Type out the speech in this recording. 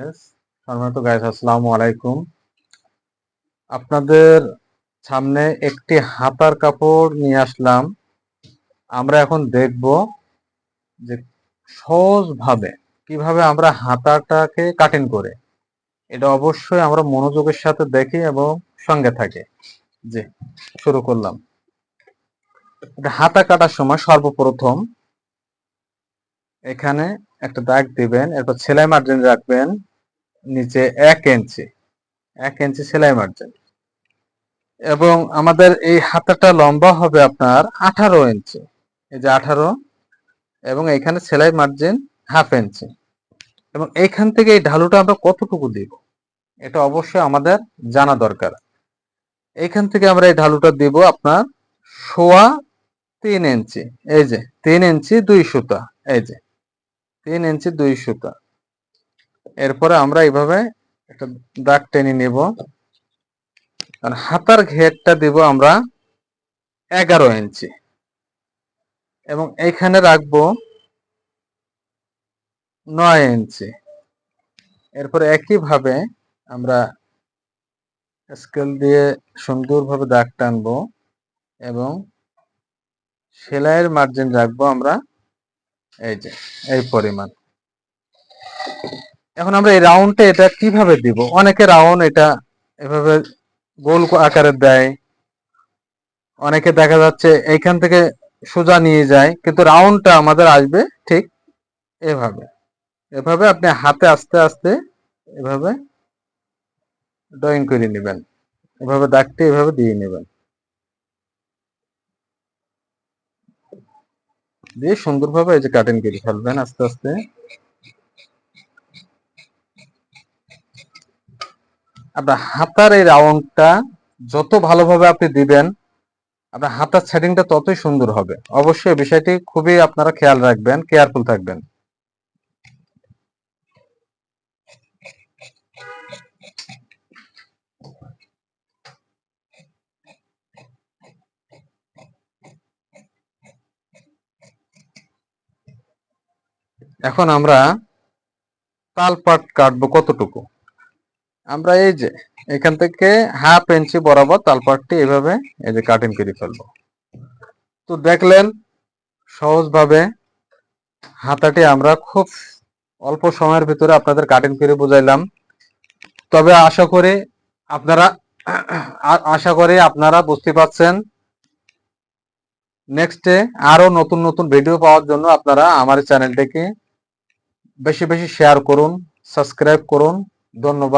সম্মানিত আসসালামু আলাইকুম। আপনাদের সামনে একটি হাতার কাপড় নিয়ে আসলাম। আমরা এখন দেখব যে সহজভাবে কীভাবে আমরা হাতাটাকে কাটিং করে। এটা অবশ্যই আমরা মনোযোগের সাথে দেখি এবং সঙ্গে থাকে। যে শুরু করলাম। হাতা কাটার সময় সর্বপ্রথম এখানে একটা দাগ দিবেন এরপর সেলাই মার্জিন রাখবেন। নিচে এক ইঞ্চি এক ইঞ্চি সেলাই মার্জিন এবং আমাদের এই হাতাটা লম্বা হবে আপনার আঠারো ইঞ্চি এই যে আঠারো, এবং এখানে সেলাই মার্জিন হাফ ইঞ্চি এবং এইখান থেকে এই ঢালুটা আমরা কতটুকু দিব? এটা অবশ্যই আমাদের জানা দরকার। এইখান থেকে আমরা এই ঢালুটা দিব আপনার সোয়া তিন ইঞ্চি এই যে তিন ইঞ্চি দুই সুতা, এই যে তিন ইঞ্চি দুই সুতা। এরপরে আমরা এইভাবে একটা দাগ টেনে নিব। হাতার ঘেরটা দিব আমরা এগারো ইঞ্চি। এবং এইখানে রাখব নয় ইঞ্চি। এরপরে একইভাবে আমরা স্কেল দিয়ে সুন্দরভাবে দাগ টানবো এবং সেলাইয়ের মার্জিন রাখব আমরা এই যে, এই পরিমাণ। এখন আমরা এই রাউন্ডটা এটা কীভাবে দিব? অনেকে রাউন্ড এটা এভাবে গোল আকারে দেয়। অনেকে দেখা যাচ্ছে এইখান থেকে সোজা নিয়ে যায়, কিন্তু রাউন্ডটা আমাদের আসবে ঠিক এভাবে। এভাবে আপনি হাতে আস্তে আস্তে এভাবে ড্রয়িং করে নেবেন। এভাবে দাগটি এভাবে দিয়ে নেবেন। দিয়ে সুন্দরভাবে এই যে কাটিং করে ফেলবেন আস্তে আস্তে। আপনার হাতার এই রাউন্ডটা যত ভালোভাবে আপনি দিবেন, আপনার হাতার সেটিংটা ততই সুন্দর হবে। অবশ্যই বিষয়টি খুবই আপনারা খেয়াল রাখবেন, কেয়ারফুল থাকবেন। এখন আমরা তালপাট কাটবো কতটুকু? আমরা এই যে এখান থেকে হাফ ইঞ্চি বরাবর তালপাটটি এভাবে এই যে কাটিং করে ফেলব। তো দেখলেন সহজভাবে হাতাটি আমরা খুব অল্প সময়ের ভিতরে আপনাদের কাটিং করে বুঝাইলাম। তবে আশা করি আপনারা আশা করি আপনারা বুঝতে পারছেন। নেক্সটে আরও নতুন নতুন ভিডিও পাওয়ার জন্য আপনারা আমার চ্যানেলটিকে বেশি বেশি শেয়ার করুন সাবস্ক্রাইব করুন। ধন্যবাদ।